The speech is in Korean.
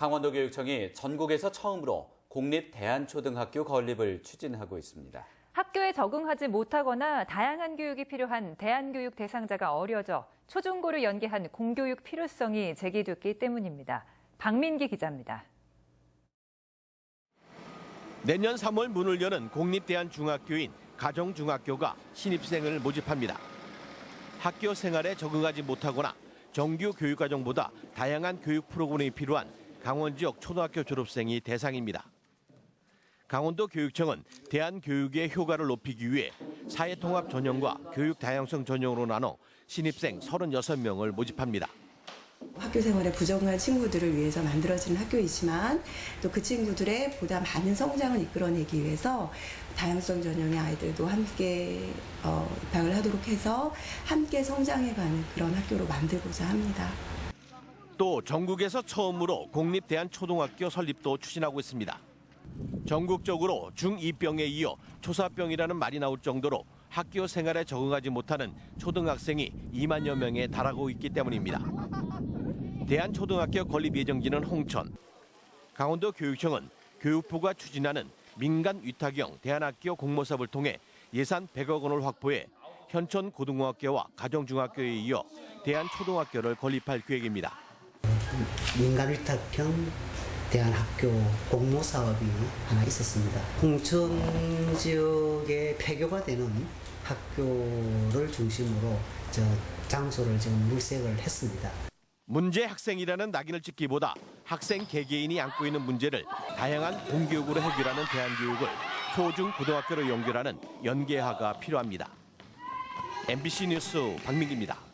강원도 교육청이 전국에서 처음으로 공립 대안초등학교 건립을 추진하고 있습니다. 학교에 적응하지 못하거나 다양한 교육이 필요한 대안교육 대상자가 어려져 초중고를 연계한 공교육 필요성이 제기됐기 때문입니다. 박민기 기자입니다. 내년 3월 문을 여는 공립대한중학교인 가정중학교가 신입생을 모집합니다. 학교 생활에 적응하지 못하거나 정규 교육과정보다 다양한 교육 프로그램이 필요한 강원 지역 초등학교 졸업생이 대상입니다. 강원도 교육청은 대한교육의 효과를 높이기 위해 사회통합 전형과 교육 다양성 전형으로 나눠 신입생 36명을 모집합니다. 학교 생활에 부정한 친구들을 위해서 만들어진 학교이지만 또 그 친구들의 보다 많은 성장을 이끌어내기 위해서 다양성 전형의 아이들도 함께 어, 입학을 하도록 해서 함께 성장해가는 그런 학교로 만들고자 합니다. 또 전국에서 처음으로 공립대한초등학교 설립도 추진하고 있습니다. 전국적으로 중2병에 이어 초사병이라는 말이 나올 정도로 학교 생활에 적응하지 못하는 초등학생이 2만여 명에 달하고 있기 때문입니다. 대한초등학교 건립 예정지는 홍천. 강원도 교육청은 교육부가 추진하는 민간 위탁형 대안학교 공모사업을 통해 예산 100억 원을 확보해 현천 고등학교와 가정중학교에 이어 대한초등학교를 건립할 계획입니다. 민간 위탁형 대안학교 공모 사업이 하나 있었습니다. 홍천 지역에 폐교가 되는 학교를 중심으로 저 장소를 지금 물색을 했습니다. 문제 학생이라는 낙인을 찍기보다 학생 개개인이 안고 있는 문제를 다양한 공교육으로 해결하는 대안교육을 초중 고등학교로 연결하는 연계화가 필요합니다. MBC 뉴스 박민기입니다.